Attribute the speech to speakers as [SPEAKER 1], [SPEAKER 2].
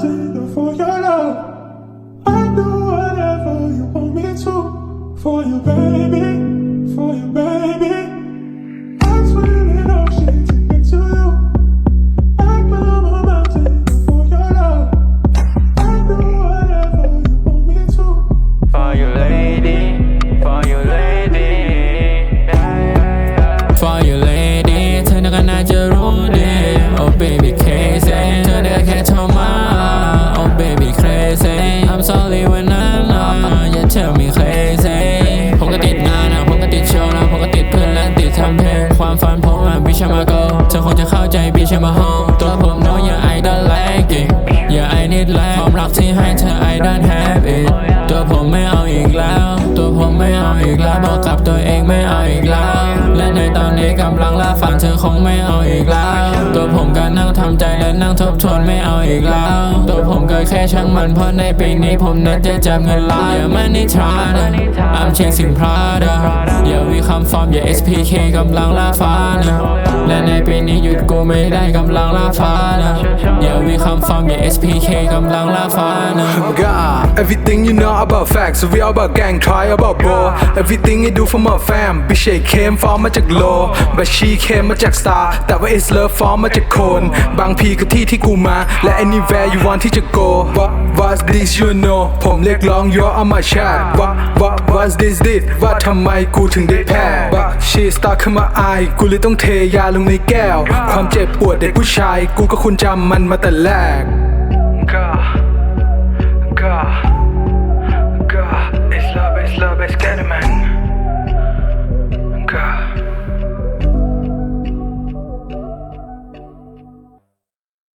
[SPEAKER 1] searching for your love. I do whatever you want me to
[SPEAKER 2] for you, baby, for you,
[SPEAKER 3] baby. baby crazy เธอได้แค่ทำ เธอมีเคยเซผมก็ติดงานนะผมก็ติดโชว์นะผมก็ติดเพื่อนและติดทำเพลงความฝันผมอะบิชมาโกเธอคงจะเข้าใจบิชมาโฮตัวผม know yeah I don't like it yeah I need like ความรักที่ให้เธอไอดอลแฮปอีกตัวผมไม่เอาอีกแล้ว ตัวผมไม่เอาอีกแล้วบอกกับตัวเองไม่เอาอีกแล้ว นี้กำลังล่าฝันเธอคงไม่เอาอีกแล้ว ตัวผมก็นั่งทำใจและนั่งทบทวนไม่เอาอีกแล้ว ตัวผมก็แค่ช่างมันเพราะในปีนี้ผมนั้นจะจับเงินล้านอย่ามานิทราน I'm chasing Prada อย่า we come from อย่า SPK กำลังล่าฟ้านะและในปีนี้หยุดกูไม่ได้กำลังล่าฟ้านะอย่า we come from อย่า SPK กำลังล่าฟ้านะ
[SPEAKER 4] God, everything you know about facts, we all about gang, try about bro. Everything you do for my fam, bitch she came from มาจากโล but she came มาจาก star แต่ว่า it's love from มาจากคน บางพีก็ที่ที่กูมา และ anywhere you want ที่จะ go what what's this you know ผมเรียกร้อง you're on my chat what what what's this this ว่าทำไมกูถึงได้แพ้ but she star ขึ้นมาอายกูเลยต้องเทยาลงในแก้ว ความเจ็บปวดเด็กผู้ชาย กูก็คุณจำมันมาแต่แรก